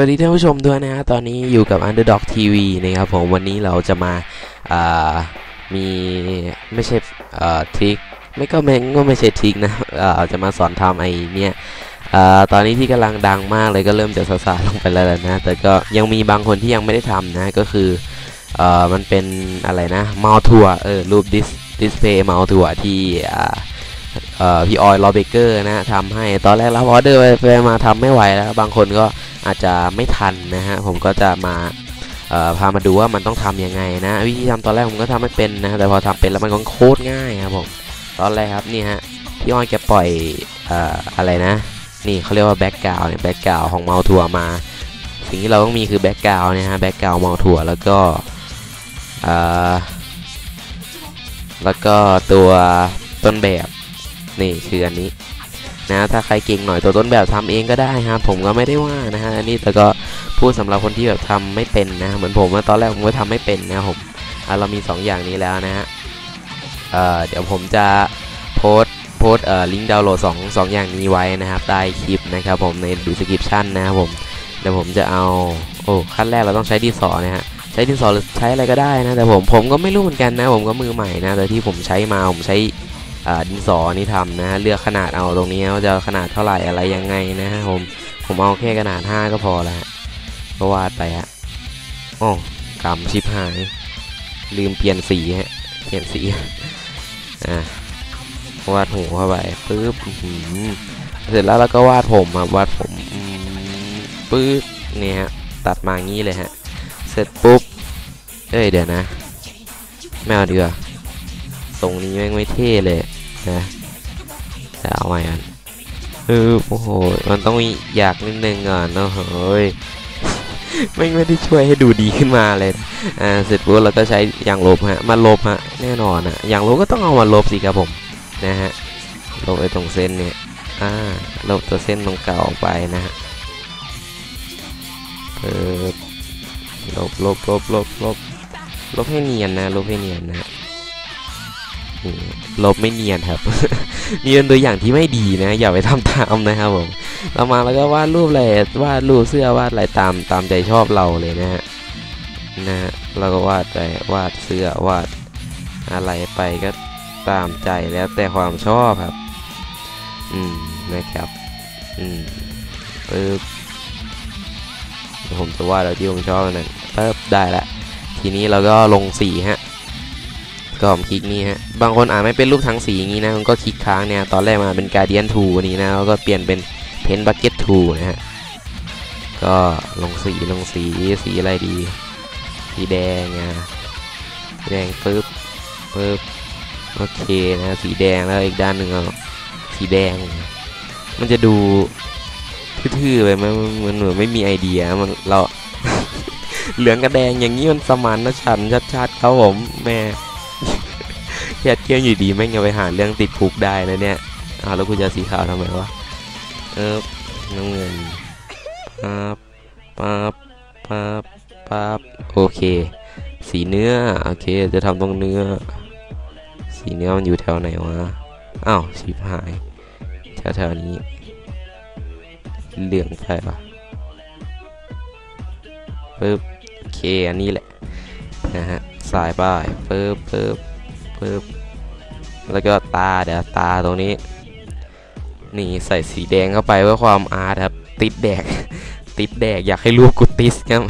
วัสดีท่านผู้ชมด้วยนะฮะตอนนี้อยู่กับ Underdog TV นะครับผมวันนี้เราจะมาามีไม่ใช่ทริคไม่ก็แมงก็ไม่ใช่ทริคนะเอ่อจะมาสอนทำไอ้เนี่ยอตอนนี้ที่กำลังดังมากเลยก็เริ่มจะซาซาลงไปแล้วนะ แต่ก็ยังมีบางคนที่ยังไม่ได้ทำนะก็คืออมันเป็นอะไรนะเมาทัวร์เออรูปดิสดิสเพย์เมาทัวร์ที่พี่ออยลอเบเกอร์นะทำให้ตอนแรกรับออเดอร์ไปมาทำไม่ไหวแล้วบางคนก็ อาจจะไม่ทันนะฮะผมก็จะมาพามาดูว่ามันต้องทำยังไงนะ วิธีทำตอนแรกผมก็ทำไม่เป็นนะแต่พอทำเป็นแล้วมันก็โคตรง่ายครับผมตอนแรกครับนี่ฮะพี่ออยแกปล่อยออะไรนะ นี่เขาเรียกว่าแบ็กกราวเนี่ยแบ็กกราวของเมาทัวมา สิ่งที่เราต้องมีคือแบ็กกราวเนี่ยฮะแบ็กกราวเมาทัวแล้วก็แล้วก็ตัวต้นแบบนี่คืออันนี้ นะถ้าใครเก่งหน่อยตัวต้นแบบทำเองก็ได้ครับผมก็ไม่ได้ว่านะฮะอันนี้แต่ก็พูดสำหรับคนที่แบบทำไม่เป็นนะเหมือนผมว่าตอนแรกผมก็ทำไม่เป็นนะผมเรามี 2 อย่างนี้แล้วนะฮะเเดี๋ยวผมจะโพส์โพส์ลิงก์ดาวน์โหลด2 2อย่างนี้ไว้นะครับใต้คลิปนะครับผมในดีสคริปชั่นนะครับผมเดี๋ยวผมจะเอาโอ้ขั้นแรกเราต้องใช้ดินสอนะฮะใช้ดินสอใช้อะไรก็ได้นะแต่ผมผมก็ไม่รู้เหมือนกันนะ ผมก็มือใหม่นะแต่ที่ผมใช้มาผมใช้ ดินสอนี่ทำนะเลือกขนาดเอาตรงนี้ว่าจะขนาดเท่าไหร่อะไรยังไงนะฮะผมผมเอาแค่ขนาด 5 ก็พอแล้วฮะก็วาดไปฮะโอ้กำชิบหาย ลืมเปลี่ยนสีฮะเปลี่ยนสีอ่าวาดหูเข้าไปปึ๊บหือเสร็จแล้วเราก็วาดผมครับวาดผมอืมปึ๊บนี่ฮะตัดมางี้เลยฮะเสร็จปุ๊บเอ้ยเดี๋ยวนะไม่เอาดีกว่าทรงนี้แม่งไม่เท่เลย นะจะเอาใหม่กันเออโอ้โห มันต้องอยากนิดนึงก่อนเนอะเฮ้ยไม่ไม่ได้ช่วยให้ดูดีขึ้นมาเลย อ่า เสร็จปุ๊บเราก็ใช้ยางลบฮะ มาลบฮะ แน่นอนอะยางลบก็ต้องเอามาลบสิครับผม นะฮะ ลบไอ้ตรงเส้นเนี่ย อ่า ลบตัวเส้นตรงเก่าออกไปนะฮะเปิดลบลบลบลบลบลบให้เนียนนะ ลบให้เนียนนะ ลบไม่เนียนครับ นี่เป็นตัวอย่างที่ไม่ดีนะ อย่าไปทำตามนะครับผมเรามาแล้วก็วาดรูปอะไรวาดรูปเสื้อวาดอะไรตามตามใจชอบเราเลยนะฮะนะฮะเราก็วาดไปวาดเสื้อวาดอะไรไปก็ตามใจแล้วแต่ความชอบครับ อืมนะครับ อืมปึ๊บผมจะวาดเอาที่ผมชอบนั่นปึ๊บได้ละทีนี้เราก็ลงสีฮะ ก็ผมคลิกนี่ฮะ บางคนอ่านไม่เป็นรูปทั้งสีอย่างนี้นะมันก็คลิกค้างเนี่ย ตอนแรกมาเป็น Guardian 2นี้นะแล้วก็เปลี่ยนเป็น Pen Bucket 2นะฮะ ก็ลงสีลงสีสีอะไรดี สีแดงอะแดงปึ๊บปึ๊บโอเคนะสีแดงแล้วอีกด้านหนึ่งเอาสีแดง มันจะดูทื่อๆไปมันมันเหมือนไม่มีไอเดียมันเราเหลืองกับแดงอย่างนี้มันสมานนะฉันชัดๆครับผมแม่ แค่เที่ยวอยู่ดีแม่งจะไปหาเรื่องติดคุกได้นะเนี่ยอ้าวแล้วกูจะสีขาวทำไมวะเออน้ำเงินปั๊บปั๊บปั๊บปั๊บโอเค สีเนื้อโอเคจะทำตรงเนื้อ สีเนื้อมันอยู่แถวไหนวะอ้าวสีหายแถวแถวนี้ เหลืองไปปะปึ๊บโอเคอันนี้แหละนะฮะสายป้ายปึ๊บปึ๊บ ปึ๊บแล้วก็ตาเดี๋ยวตาตรงนี้ นี่ใส่สีแดงเข้าไปเพื่อความอาร์ตครับ ติดแดก ติดแดกอยากให้รูปกูติสครับ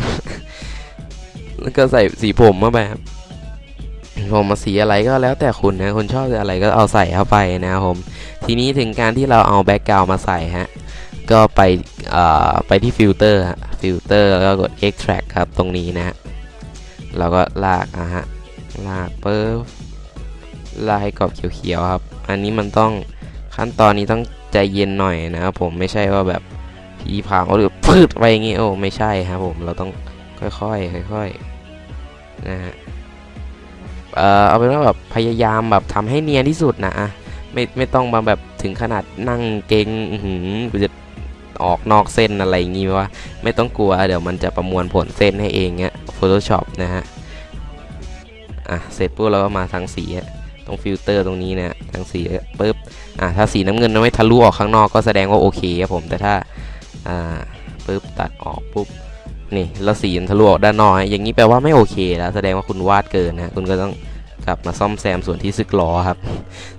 แล้วก็ใส่สีผมเข้าไปครับผมมาสีอะไรก็แล้วแต่คุณนะคุณชอบอะไรก็เอาใส่เข้าไปนะครับผม ทีนี้ถึงการที่เราเอาแบ็กกราวมาใส่ฮะก็ไปไปที่ฟิลเตอร์ฟิลเตอร์แล้วก็กด extract ครับตรงนี้นะ เราก็ลากอะฮะ ลากเปิบ ลากให้กรอบเขียวๆครับ อันนี้มันต้องขั้นตอนนี้ต้องใจเย็นหน่อยนะครับผมไม่ใช่ว่าแบบพีผางหรือพืดไปอย่างงี้โอ้ไม่ใช่ครับผมเราต้องค่อยๆค่อยๆนะฮะเอ่อเอาเป็นว่าแบบพยายามแบบทำให้เนียนที่สุดนะอะไม่ไม่ต้องมาแบบถึงขนาดนั่งเก่งอือหือกูจะออกนอกเส้นอะไรอย่างงี้วะไม่ต้องกลัวเดี๋ยวมันจะประมวลผลเส้นให้เองเงี้ย Photoshop นะฮะ อะ เสร็จปุ๊บเราก็มาทางสีอะ ตรงฟิลเตอร์ตรงนี้นะทางสีปุ๊บอะถ้าสีน้ำเงินไม่ทะลุออกข้างนอกก็แสดงว่าโอเคครับผมแต่ถ้าอ่าปุ๊บตัดออกปุ๊บนี่แล้วสีทะลุออกด้านนอกอย่างนี้แปลว่าไม่โอเคแล้วแสดงว่าคุณวาดเกินนะคุณก็ต้องกลับมาซ่อมแซมส่วนที่ซึกล้อครับ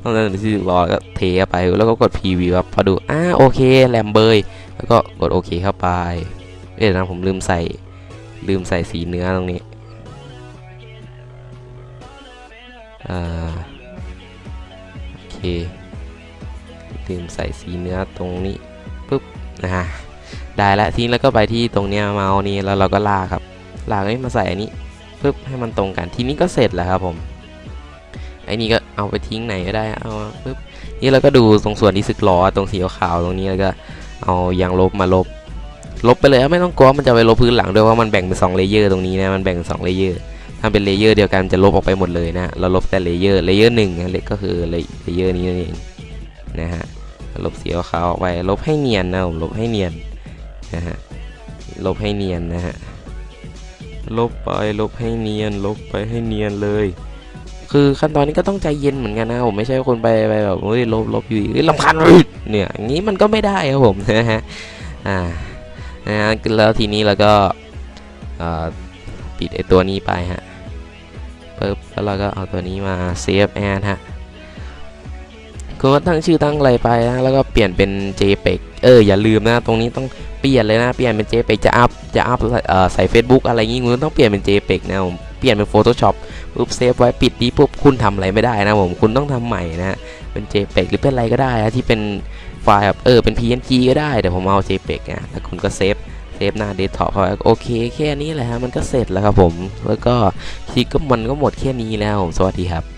ซ่อมแซมส่วนที่ซึกล้อก็เทไปแล้วก็กดพีวิวครับพอดูอ่าโอเคแรมเบยแล้วก็กดโอเคเข้าไปเอ๊ะเดี๋ยวนะผมลืมใส่ลืมใส่สีเนื้อตรงนี้อ่า เคลืมใส่สีเนื้อตรงนี้ปุ๊บนะฮะได้แล้วทีนี้แล้วก็ไปที่ตรงเนี้ยเมาส์นี้แล้วเราก็ลากครับลากให้มาใส่อันนี้ปุ๊บให้มันตรงกันทีนี้ก็เสร็จแล้วครับผมไอ้นี่ก็เอาไปทิ้งไหนก็ได้เอาปุ๊บนี่เราก็ดูตรงส่วนที่สึกล้อตรงสีขาวตรงนี้แล้วก็เอายางลบมาลบลบไปเลยไม่ต้องกลัวมันจะไปลบพื้นหลังด้วยว่ามันแบ่งเป็นสองเลเยอร์ตรงนี้นะมันแบ่งเป็นสองเลเยอร์ ถ้าเป็นเลเยอร์เดียวกันจะลบออกไปหมดเลยนะเราลบแต่เลเยอร์เลเยอร์หนึ่งนะก็คือเลเยอร์นี้นั่นเองนะฮะลบสีขาวออกไปลบให้เนียนนะผมลบให้เนียนนะฮะลบให้เนียนนะฮะลบไปลบให้เนียน ลบไปให้เนียนเลย คือขั้นตอนนี้ก็ต้องใจเย็นเหมือนกันนะผมไม่ใช่คนไปไปแบบเฮ้ยลบลบอยู่เฮ้ยลำคัญเนี่ยอย่างนี้มันก็ไม่ได้ครับผมนะฮะอ่านะฮะแล้วทีนี้เราก็ปิดไอตัวนี้ไปฮะ ปึ๊บแล้วเราก็เอาตัวนี้มา save as ฮะคุณก็ตั้งชื่อตั้งอะไรไปนะแล้วก็เปลี่ยนเป็น JPEG เอออย่าลืมนะ ตรงนี้ต้องเปลี่ยนเลยนะเปลี่ยนเป็น JPEG จะอัพจะอัพเอ่อใส่ Facebook อะไรงี้คุณต้องเปลี่ยนเป็น JPEG นะผมเปลี่ยนเป็น Photoshop ปุ๊บเซฟไว้ปิดดีปุ๊บคุณทำอะไรไม่ได้นะผมคุณต้องทำใหม่นะฮะเป็น JPEG หรือเป็นอะไรก็ได้นะที่เป็นไฟล์แบบเออเป็น PNG ก็ได้แต่ผมเอา JPEG นะแล้วคุณก็เซฟ เซฟหน้าเดสก์ท็อปเอาโอเคแค่นี้แหละฮะมันก็เสร็จแล้วครับผม แล้วก็ทีก็มันก็หมดแค่นี้แล้วผมสวัสดีครับ